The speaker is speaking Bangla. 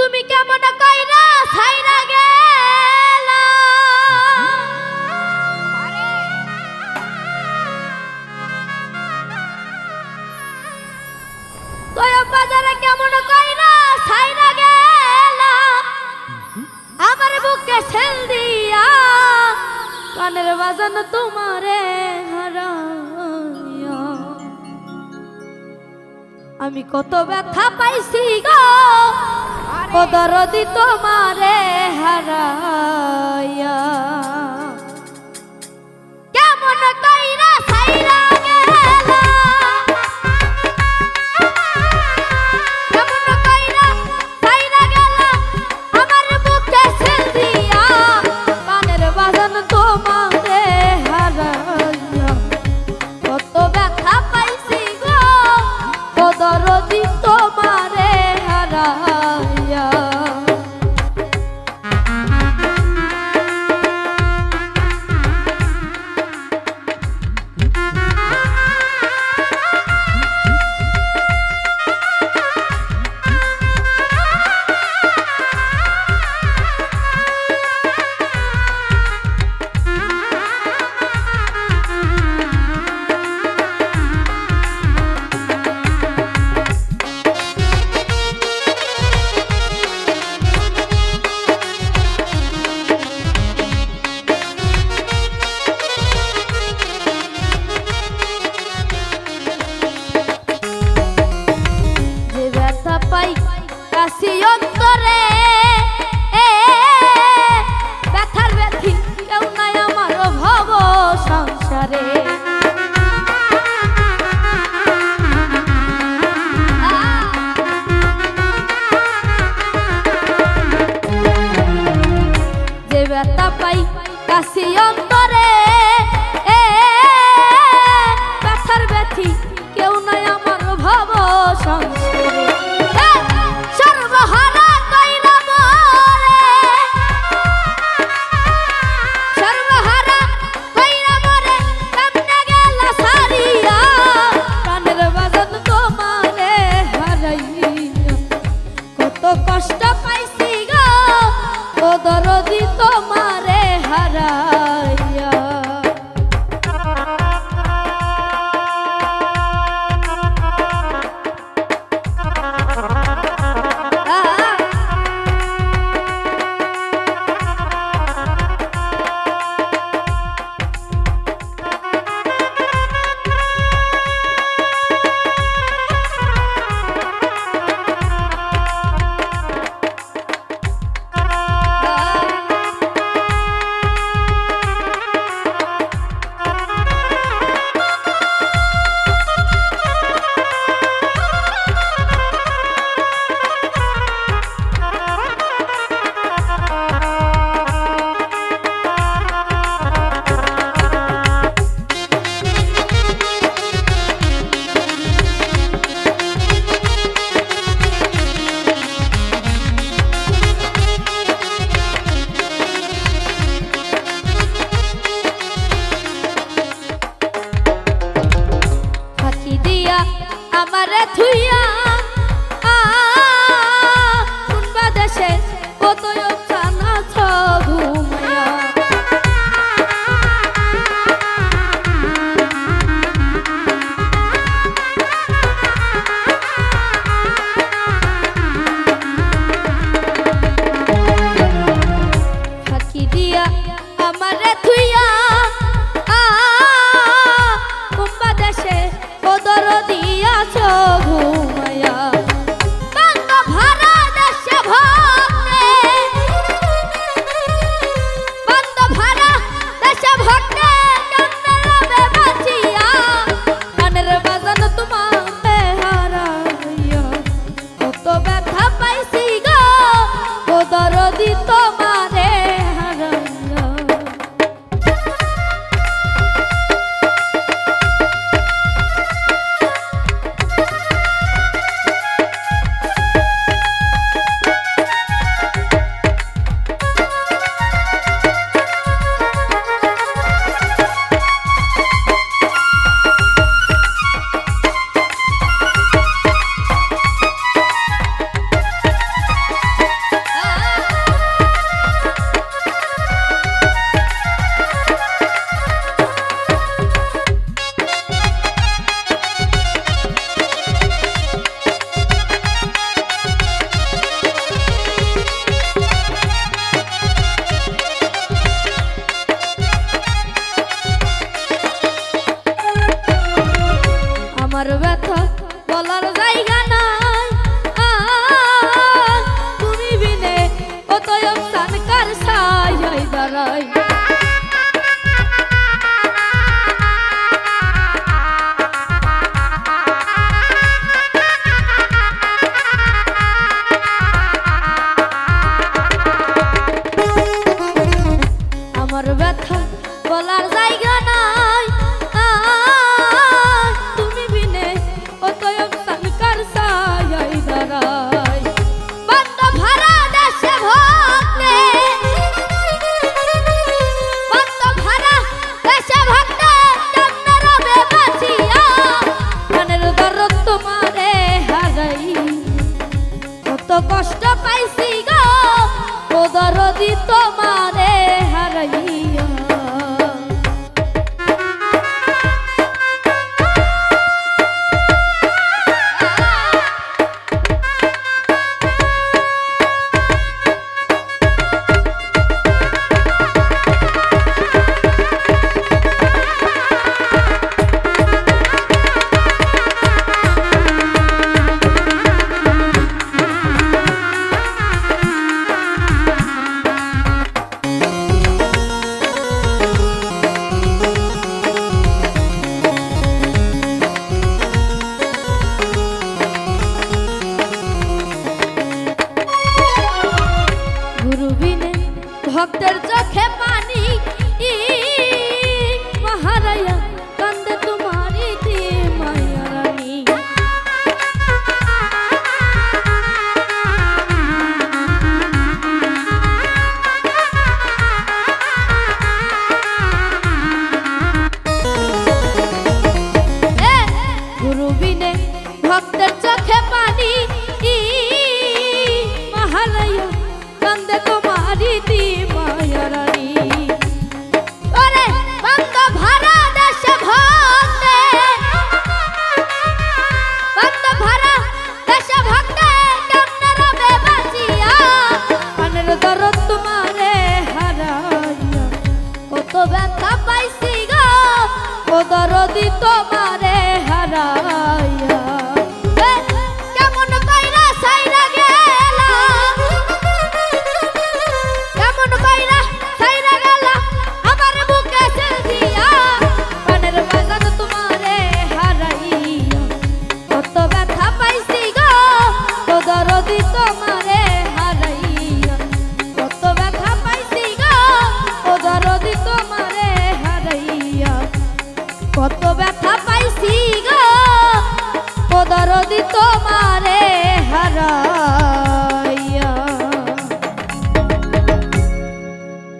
তুমি কেমন কইরা ছাইরা গেল? তোয় বাজারে কেমন কইরা ছাইরা গেল? আমার বুকে ছেল দিয়া কানের বাজান তোমারে আমি কত ব্যথা পাইছি গো। কদরদি তোমারে। ভক্তের চোখে